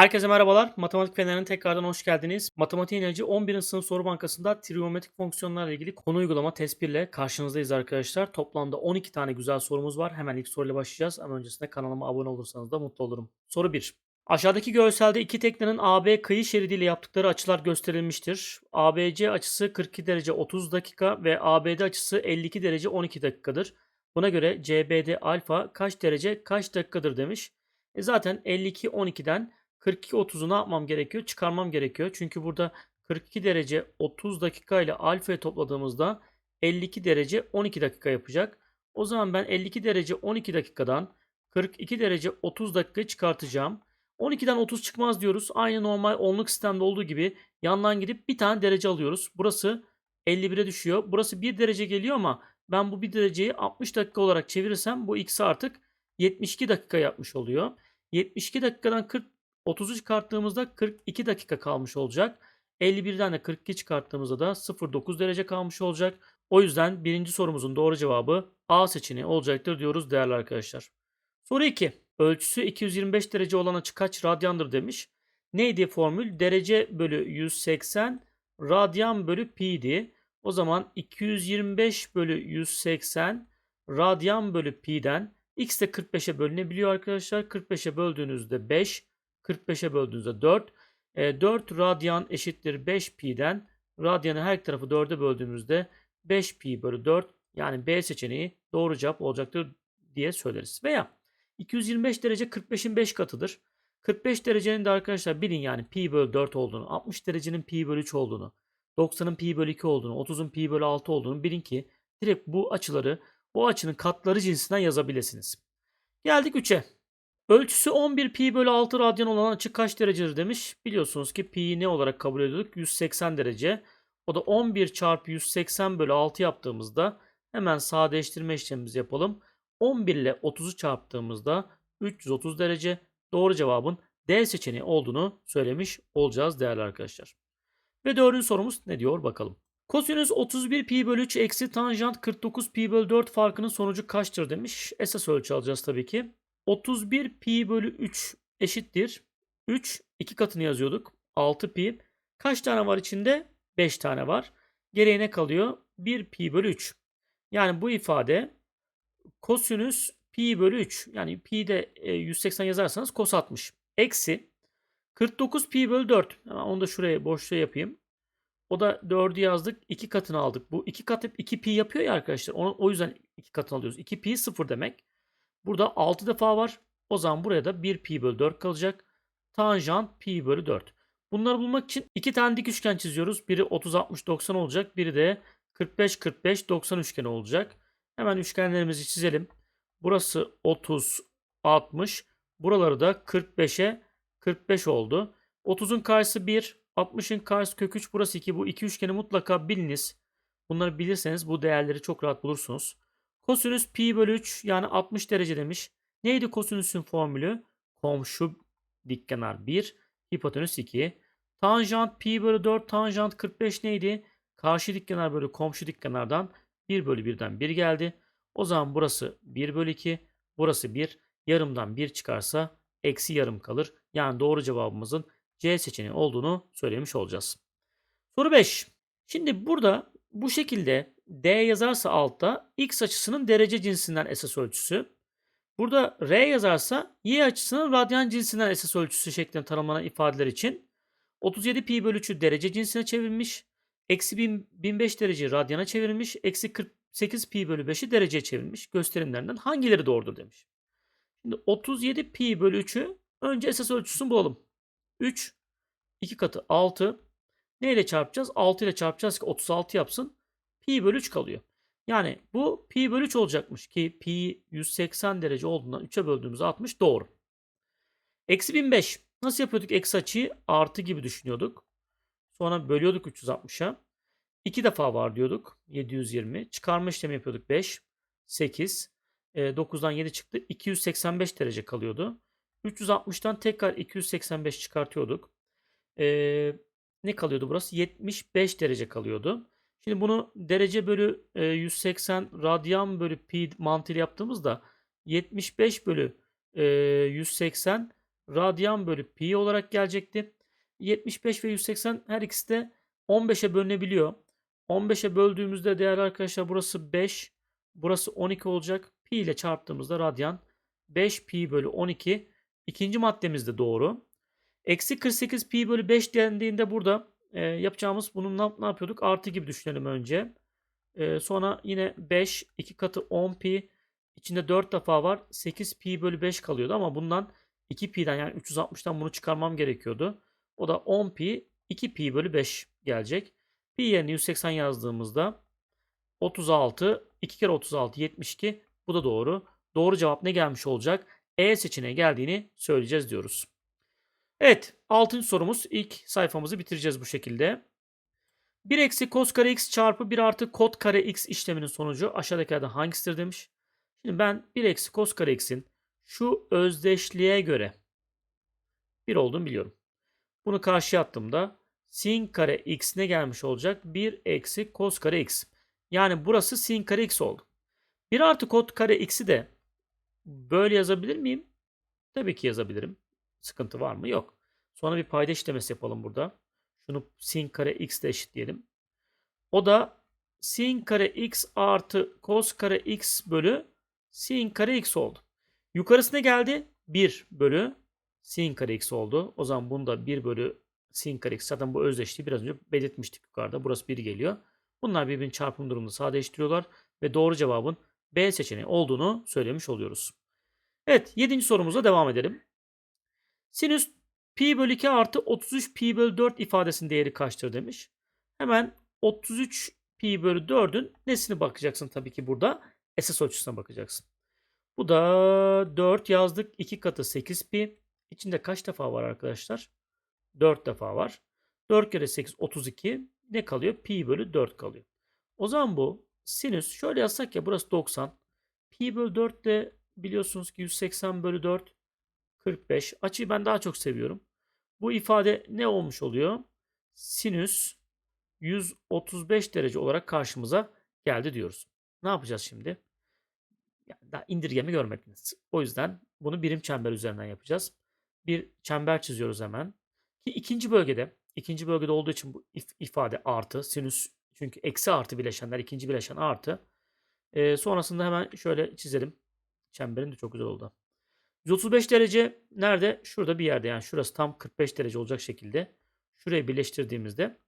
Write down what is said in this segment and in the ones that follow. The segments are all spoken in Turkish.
Herkese merhabalar. Matematik Feneri'ne tekrardan hoş geldiniz. Matematik İlacı 11. sınıf soru bankasında trigonometrik fonksiyonlarla ilgili konu uygulama test 1 ile karşınızdayız arkadaşlar. Toplamda 12 tane güzel sorumuz var. Hemen ilk soruyla başlayacağız ama öncesinde kanalıma abone olursanız da mutlu olurum. Soru 1. Aşağıdaki görselde iki teknenin AB kıyı şeridiyle yaptıkları açılar gösterilmiştir. ABC açısı 42 derece 30 dakika ve ABD açısı 52 derece 12 dakikadır. Buna göre CBD alfa kaç derece kaç dakikadır demiş. E zaten 52 12'den 42 30'u ne yapmam gerekiyor? Çıkarmam gerekiyor. Çünkü burada 42 derece 30 dakika ile alfayı topladığımızda 52 derece 12 dakika yapacak. O zaman ben 52 derece 12 dakikadan 42 derece 30 dakikayı çıkartacağım. 12'den 30 çıkmaz diyoruz. Aynı normal onluk sistemde olduğu gibi yandan gidip bir tane derece alıyoruz. Burası 51'e düşüyor. Burası 1 derece geliyor ama ben bu 1 dereceyi 60 dakika olarak çevirirsem bu x'i artık 72 dakika yapmış oluyor. 72 dakikadan 40 30'u çıkarttığımızda 42 dakika kalmış olacak. 51'den de 42 çıkarttığımızda da 0,9 derece kalmış olacak. O yüzden birinci sorumuzun doğru cevabı A seçeneği olacaktır diyoruz değerli arkadaşlar. Soru 2. Ölçüsü 225 derece olan açı kaç radyandır demiş. Neydi formül? Derece bölü 180 radyan bölü pi'di. O zaman 225 bölü 180 radyan bölü pi'den x de 45'e bölünebiliyor arkadaşlar. 45'e böldüğünüzde 5, 45'e böldüğünüzde 4. E, 4 radyan eşittir 5 pi'den. Radyanı her tarafı 4'e böldüğümüzde 5 pi bölü 4 yani B seçeneği doğru cevap olacaktır diye söyleriz. Veya 225 derece 45'in 5 katıdır. 45 derecenin de arkadaşlar bilin yani pi bölü 4 olduğunu, 60 derecenin pi bölü 3 olduğunu, 90'ın pi bölü 2 olduğunu, 30'un pi bölü 6 olduğunu bilin ki direkt bu açıları bu açının katları cinsinden yazabilirsiniz. Geldik 3'e. Ölçüsü 11 pi bölü 6 radyan olan açı kaç derecedir demiş. Biliyorsunuz ki pi'yi ne olarak kabul ediyorduk? 180 derece. O da 11 çarpı 180 bölü 6 yaptığımızda hemen sadeleştirme işlemimizi yapalım. 11 ile 30'u çarptığımızda 330 derece doğru cevabın D seçeneği olduğunu söylemiş olacağız değerli arkadaşlar. Ve dördüncü sorumuz ne diyor bakalım. Kosinüs 31 pi bölü 3 eksi tanjant 49 pi bölü 4 farkının sonucu kaçtır demiş. Esas ölçü alacağız tabii ki. 31 pi bölü 3 eşittir. 3 iki katını yazıyorduk. 6 pi. Kaç tane var içinde? 5 tane var. Geriye kalıyor? 1 pi bölü 3. Yani bu ifade kosinüs pi bölü 3. Yani pi de 180 yazarsanız kos 60. Eksi 49 pi bölü 4. Hemen onu da şuraya boşluğa yapayım. O da 4'ü yazdık. 2 katını aldık. Bu 2 kat hep 2 pi yapıyor ya arkadaşlar. Onu, o yüzden 2 katını alıyoruz. 2 pi 0 demek. Burada 6 defa var. O zaman buraya da 1 pi bölü 4 kalacak. Tanjant pi bölü 4. Bunları bulmak için iki tane dik üçgen çiziyoruz. Biri 30 60 90 olacak. Biri de 45 45 90 üçgeni olacak. Hemen üçgenlerimizi çizelim. Burası 30 60. Buraları da 45'e 45 oldu. 30'un karşısı 1, 60'ın karşısı kök 3, burası 2. Bu iki üçgeni mutlaka biliniz. Bunları bilirseniz bu değerleri çok rahat bulursunuz. Kosinüs pi bölü 3 yani 60 derece demiş. Neydi kosinüsün formülü? Komşu dikkenar 1, hipotenüs 2. Tanjant pi bölü 4, tanjant 45 neydi? Karşı dikkenar bölü komşu dikkenardan 1 bölü 1'den 1 geldi. O zaman burası 1 bölü 2, burası 1. Yarımdan 1 çıkarsa eksi yarım kalır. Yani doğru cevabımızın C seçeneği olduğunu söylemiş olacağız. Soru 5. Şimdi burada bu şekilde D yazarsa altta x açısının derece cinsinden esas ölçüsü. Burada R yazarsa y açısının radyan cinsinden esas ölçüsü şeklinde tanımlanan ifadeler için 37 pi bölü 3'ü derece cinsine çevirmiş. Eksi 1005 derece radyana çevirmiş. Eksi 48 pi bölü 5'i dereceye çevirmiş. Gösterimlerinden hangileri doğrudur demiş. Şimdi 37 pi bölü 3'ü önce esas ölçüsünü bulalım. 3, 2 katı 6. Ne ile çarpacağız? 6 ile çarpacağız ki 36 yapsın. Pi bölü 3 kalıyor. Yani bu pi bölü 3 olacakmış ki pi 180 derece olduğundan 3'e böldüğümüz 60 doğru. Eksi 1005. Nasıl yapıyorduk eksi açıyı? Artı gibi düşünüyorduk. Sonra bölüyorduk 360'a. 2 defa var diyorduk. 720. Çıkarma işlemi yapıyorduk 5. 8. E, 9'dan 7 çıktı. 285 derece kalıyordu. 360'tan tekrar 285 çıkartıyorduk. E, ne kalıyordu burası? 75 derece kalıyordu. Şimdi bunu derece bölü e, 180 radyan bölü pi mantığıyla yaptığımızda 75 bölü e, 180 radyan bölü pi olarak gelecekti. 75 ve 180 her ikisi de 15'e bölünebiliyor. 15'e böldüğümüzde değerli arkadaşlar burası 5. Burası 12 olacak. Pi ile çarptığımızda radyan 5 pi bölü 12. İkinci maddemiz de doğru. Eksi 48 pi bölü 5 dendiğinde burada e, yapacağımız bunun ne, ne yapıyorduk? Artı gibi düşünelim önce. E, sonra yine 5 2 katı 10 pi içinde 4 defa var. 8 pi bölü 5 kalıyordu ama bundan 2 pi'den yani 360'tan bunu çıkarmam gerekiyordu. O da 10 pi 2 pi bölü 5 gelecek. Pi yerine 180 yazdığımızda 36 2 kere 36 72 bu da doğru. Doğru cevap ne gelmiş olacak? E seçeneği geldiğini söyleyeceğiz diyoruz. Evet 6. sorumuz ilk sayfamızı bitireceğiz bu şekilde. 1 eksi cos kare x çarpı 1 artı kot kare x işleminin sonucu aşağıdakilerden hangisidir demiş. Şimdi ben 1 eksi cos kare x'in şu özdeşliğe göre 1 olduğunu biliyorum. Bunu karşıya attığımda sin kare x ne gelmiş olacak? 1 eksi cos kare x. Yani burası sin kare x oldu. 1 artı kot kare x'i de böyle yazabilir miyim? Tabii ki yazabilirim. Sıkıntı var mı? Yok. Sonra bir payda işlemesi yapalım burada. Şunu sin kare x ile eşitleyelim. O da sin kare x artı cos kare x bölü sin kare x oldu. Yukarısı ne geldi? 1 bölü sin kare x oldu. O zaman bunu da 1 bölü sin kare x. Zaten bu özdeşliği biraz önce belirtmiştik yukarıda. Burası 1 geliyor. Bunlar birbirini çarpım durumunda sadeleştiriyorlar. Ve doğru cevabın B seçeneği olduğunu söylemiş oluyoruz. Evet 7. sorumuza devam edelim. Sinüs pi bölü 2 artı 33 pi bölü 4 ifadesinin değeri kaçtır demiş. Hemen 33 pi bölü 4'ün nesini bakacaksın tabii ki burada? Esas ölçüsüne bakacaksın. Bu da 4 yazdık. 2 katı 8 pi. İçinde kaç defa var arkadaşlar? 4 defa var. 4 kere 8 32. Ne kalıyor? Pi bölü 4 kalıyor. O zaman bu sinüs şöyle yazsak ya burası 90. Pi bölü 4 de biliyorsunuz ki 180 bölü 4 45. Açıyı ben daha çok seviyorum. Bu ifade ne olmuş oluyor? Sinüs 135 derece olarak karşımıza geldi diyoruz. Ne yapacağız şimdi? Yani daha indirgemi görmediniz. O yüzden bunu birim çember üzerinden yapacağız. Bir çember çiziyoruz hemen. Ki ikinci bölgede, ikinci bölgede olduğu için bu ifade artı, sinüs çünkü eksi artı bileşenler, ikinci bileşen artı. Ee, sonrasında hemen şöyle çizelim. Çemberin de çok güzel oldu. 135 derece nerede? Şurada bir yerde yani şurası tam 45 derece olacak şekilde. Şurayı birleştirdiğimizde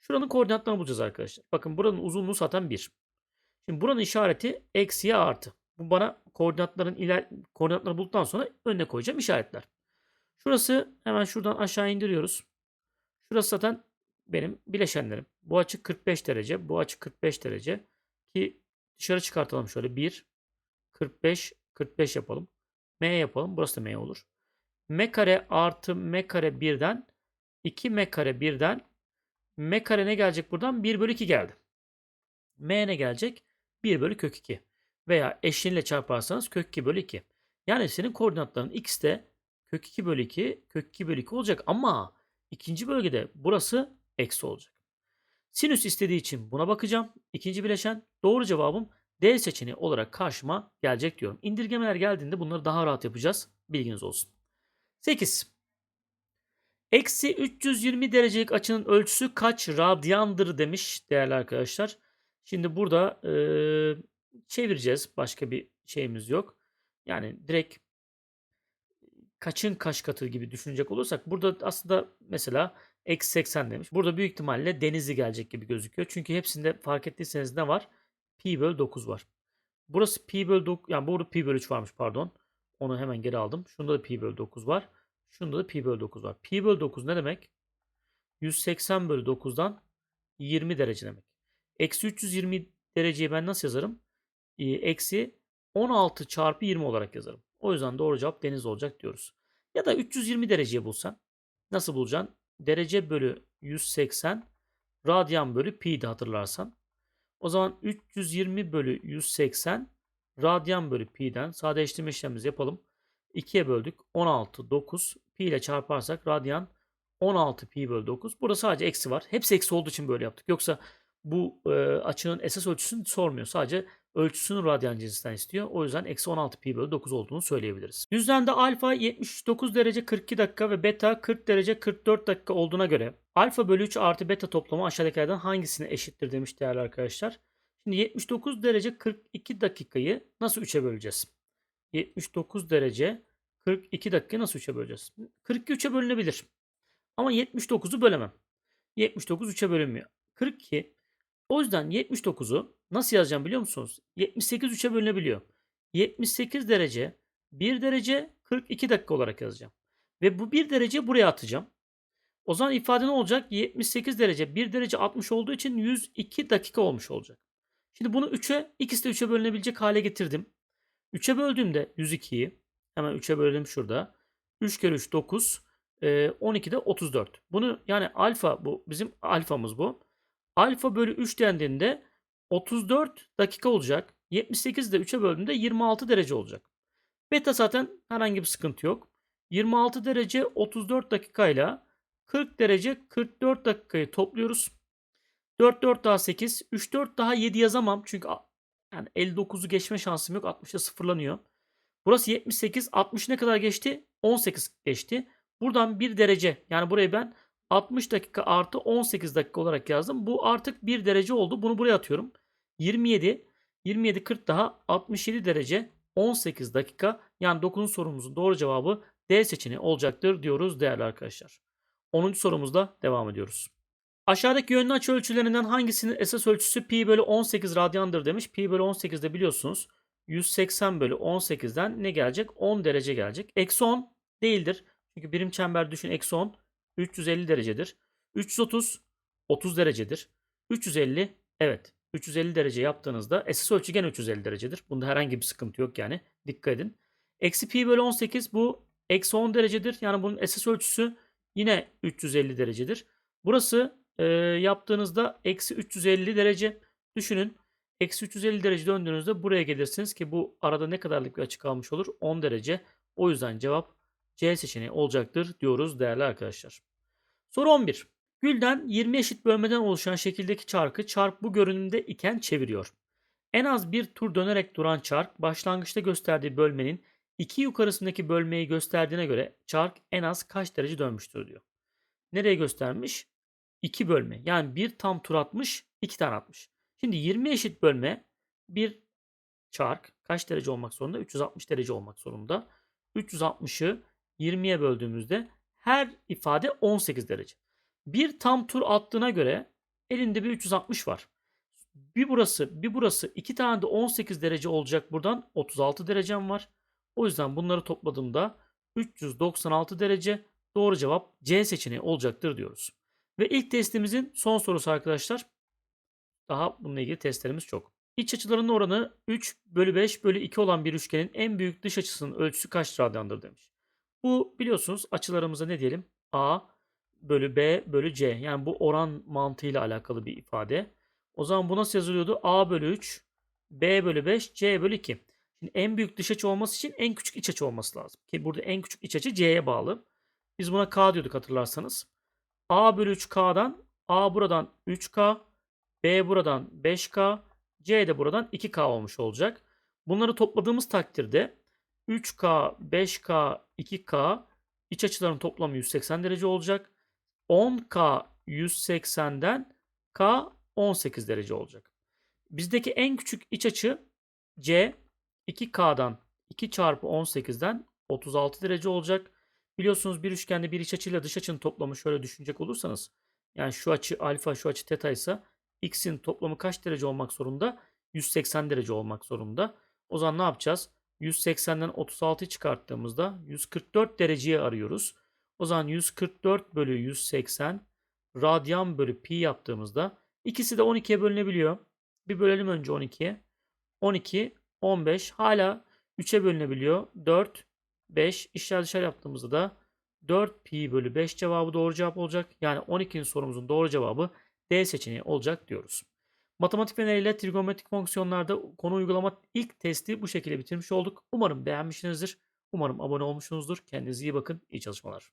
şuranın koordinatlarını bulacağız arkadaşlar. Bakın buranın uzunluğu zaten 1. Şimdi buranın işareti eksiye artı. Bu bana koordinatların iler koordinatları bulduktan sonra önüne koyacağım işaretler. Şurası hemen şuradan aşağı indiriyoruz. Şurası zaten benim bileşenlerim. Bu açı 45 derece. Bu açı 45 derece. Ki dışarı çıkartalım şöyle. 1, 45, 45 yapalım. M yapalım. Burası da M olur. M kare artı M kare 1'den 2 M kare 1'den M kare ne gelecek buradan? 1 bölü 2 geldi. M ne gelecek? 1 bölü kök 2. Veya eşliğiyle çarparsanız kök 2 bölü 2. Yani senin koordinatların x de kök 2 bölü 2, kök 2 bölü 2 olacak ama ikinci bölgede burası eksi olacak. Sinüs istediği için buna bakacağım. İkinci bileşen doğru cevabım D seçeneği olarak karşıma gelecek diyorum. İndirgemeler geldiğinde bunları daha rahat yapacağız. Bilginiz olsun. 8. Eksi 320 derecelik açının ölçüsü kaç radyandır demiş değerli arkadaşlar. Şimdi burada e, çevireceğiz. Başka bir şeyimiz yok. Yani direkt kaçın kaç katı gibi düşünecek olursak burada aslında mesela eksi 80 demiş. Burada büyük ihtimalle denizli gelecek gibi gözüküyor. Çünkü hepsinde fark ettiyseniz ne var? Pi bölü 9 var. Burası pi bölü 9 yani burada pi bölü 3 varmış pardon. Onu hemen geri aldım. Şunda da pi bölü 9 var. Şunda da pi bölü 9 var. Pi bölü 9 ne demek? 180 bölü 9'dan 20 derece demek. Eksi 320 dereceyi ben nasıl yazarım? Ee, eksi 16 çarpı 20 olarak yazarım. O yüzden doğru cevap deniz olacak diyoruz. Ya da 320 dereceyi bulsan nasıl bulacaksın? Derece bölü 180 radyan bölü pi de hatırlarsan. O zaman 320 bölü 180 radyan bölü pi'den sadeleştirme işlemimizi yapalım. 2'ye böldük. 16, 9. Pi ile çarparsak radyan 16 pi bölü 9. Burada sadece eksi var. Hepsi eksi olduğu için böyle yaptık. Yoksa bu e, açının esas ölçüsünü sormuyor. Sadece ölçüsünün radyan cinsinden istiyor. O yüzden eksi 16 pi bölü 9 olduğunu söyleyebiliriz. Düzlemde alfa 79 derece 42 dakika ve beta 40 derece 44 dakika olduğuna göre alfa bölü 3 artı beta toplamı aşağıdakilerden hangisine eşittir demiş değerli arkadaşlar. Şimdi 79 derece 42 dakikayı nasıl 3'e böleceğiz? 79 derece 42 dakikayı nasıl 3'e böleceğiz? 42 3'e bölünebilir. Ama 79'u bölemem. 79 3'e bölünmüyor. 42. O yüzden 79'u nasıl yazacağım biliyor musunuz? 78 3'e bölünebiliyor. 78 derece 1 derece 42 dakika olarak yazacağım. Ve bu 1 derece buraya atacağım. O zaman ifade ne olacak? 78 derece 1 derece 60 olduğu için 102 dakika olmuş olacak. Şimdi bunu 3'e ikisi de 3'e bölünebilecek hale getirdim. 3'e böldüğümde 102'yi hemen 3'e bölelim şurada. 3 kere 3 9. E, 12 de 34. Bunu yani alfa bu bizim alfamız bu. Alfa bölü 3 dendiğinde 34 dakika olacak. 78 de 3'e böldüğümde 26 derece olacak. Beta zaten herhangi bir sıkıntı yok. 26 derece 34 dakikayla 40 derece 44 dakikayı topluyoruz. 4 4 daha 8, 3 4 daha 7 yazamam çünkü yani 59'u geçme şansım yok. 60'a sıfırlanıyor. Burası 78, 60 ne kadar geçti? 18 geçti. Buradan 1 derece yani burayı ben 60 dakika artı 18 dakika olarak yazdım. Bu artık 1 derece oldu. Bunu buraya atıyorum. 27, 27 40 daha 67 derece 18 dakika. Yani 9. sorumuzun doğru cevabı D seçeneği olacaktır diyoruz değerli arkadaşlar. 10. sorumuzla devam ediyoruz. Aşağıdaki yönlü açı ölçülerinden hangisinin esas ölçüsü pi bölü 18 radyandır demiş. Pi bölü 18'de biliyorsunuz 180 bölü 18'den ne gelecek? 10 derece gelecek. Eksi 10 değildir. Çünkü birim çember düşün eksi 10 350 derecedir. 330 30 derecedir. 350 evet 350 derece yaptığınızda esas ölçü gene 350 derecedir. Bunda herhangi bir sıkıntı yok yani. Dikkat edin. Eksi pi bölü 18 bu eksi 10 derecedir. Yani bunun esas ölçüsü yine 350 derecedir. Burası e, yaptığınızda eksi 350 derece. Düşünün. Eksi 350 derece döndüğünüzde buraya gelirsiniz ki bu arada ne kadarlık bir açı kalmış olur? 10 derece. O yüzden cevap C seçeneği olacaktır diyoruz değerli arkadaşlar. Soru 11. Gülden 20 eşit bölmeden oluşan şekildeki çarkı çark bu görünümde iken çeviriyor. En az bir tur dönerek duran çark başlangıçta gösterdiği bölmenin iki yukarısındaki bölmeyi gösterdiğine göre çark en az kaç derece dönmüştür diyor. Nereye göstermiş? 2 bölme. Yani bir tam tur atmış, 2 tane atmış. Şimdi 20 eşit bölme bir çark kaç derece olmak zorunda? 360 derece olmak zorunda. 360'ı 20'ye böldüğümüzde her ifade 18 derece. Bir tam tur attığına göre elinde bir 360 var. Bir burası, bir burası, iki tane de 18 derece olacak buradan 36 derecem var. O yüzden bunları topladığımda 396 derece doğru cevap C seçeneği olacaktır diyoruz. Ve ilk testimizin son sorusu arkadaşlar. Daha bununla ilgili testlerimiz çok. İç açılarının oranı 3 bölü 5 bölü 2 olan bir üçgenin en büyük dış açısının ölçüsü kaç radyandır demiş. Bu biliyorsunuz açılarımıza ne diyelim? A bölü B bölü C. Yani bu oran mantığıyla alakalı bir ifade. O zaman bu nasıl yazılıyordu? A bölü 3, B bölü 5, C bölü 2. Şimdi en büyük dış açı olması için en küçük iç açı olması lazım. Ki burada en küçük iç açı C'ye bağlı. Biz buna K diyorduk hatırlarsanız. A bölü 3K'dan A buradan 3K, B buradan 5K, C de buradan 2K olmuş olacak. Bunları topladığımız takdirde 3K, 5K, 2K iç açıların toplamı 180 derece olacak. 10K 180'den K 18 derece olacak. Bizdeki en küçük iç açı C 2K'dan 2 çarpı 18'den 36 derece olacak. Biliyorsunuz bir üçgende bir iç açıyla dış açının toplamı şöyle düşünecek olursanız yani şu açı alfa şu açı teta ise x'in toplamı kaç derece olmak zorunda? 180 derece olmak zorunda. O zaman ne yapacağız? 180'den 36'yı çıkarttığımızda 144 dereceyi arıyoruz. O zaman 144 bölü 180 radyan bölü pi yaptığımızda ikisi de 12'ye bölünebiliyor. Bir bölelim önce 12'ye. 12, 15 hala 3'e bölünebiliyor. 4, 5 işler dışarı yaptığımızda da 4 pi bölü 5 cevabı doğru cevap olacak. Yani 12. sorumuzun doğru cevabı D seçeneği olacak diyoruz. Matematik feneriyle trigonometrik fonksiyonlarda konu uygulama ilk testi bu şekilde bitirmiş olduk. Umarım beğenmişsinizdir. Umarım abone olmuşsunuzdur. Kendinize iyi bakın. İyi çalışmalar.